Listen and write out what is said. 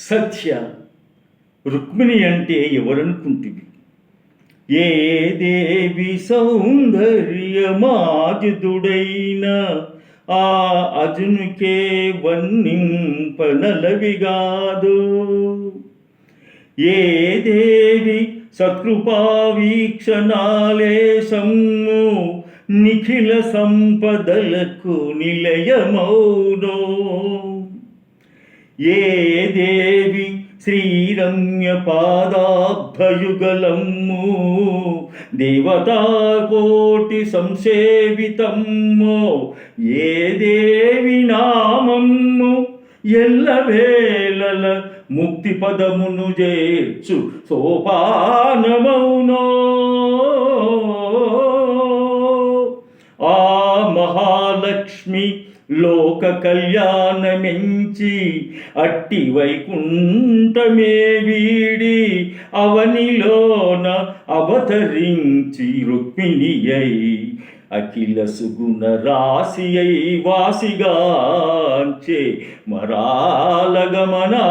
సత్య రుక్మిణి అంటే ఎవరనుకుంటుంది ఏ దేవి సౌందర్యమాజుడైన ఆ అజునుకే వన్నింపనలవిగాదు ఏ దేవి సత్కృపావీక్షణాలే సమ్ము నిఖిల సంపదలకు నిలయమౌనో? ఏ దేవి శ్రీరమ్య పాదాబ్ధయుగలమ్ము దేవతాకోటి సంసేవితమ్మో ఏ దేవి నామమ్ము ఎల్లవేళల ముక్తి పదమును చేర్చు సోపానమౌనో. మహాలక్ష్మి లోక కళ్యాణమెంచి అట్టి వైకుంఠమే వీడి అవనిలోన అవతరించి రుక్మిణి అయి అఖిల సుగుణ రాశి అయి వాసిగాంచే మరాలగమనా